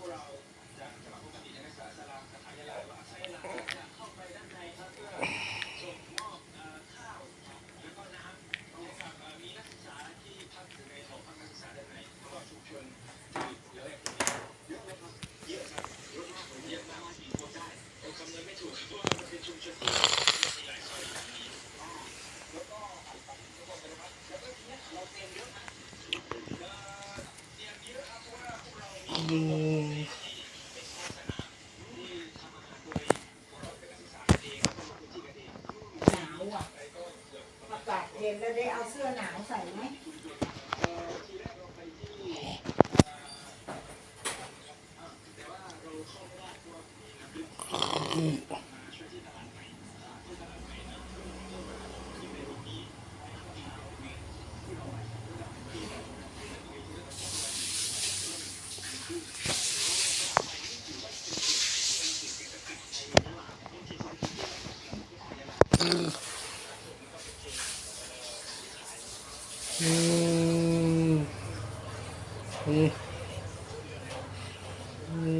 four hours. ยหนาวอะอากาศเย็นแล้วได้เอาเสื้อหนาวใส่ไหม อืมอืม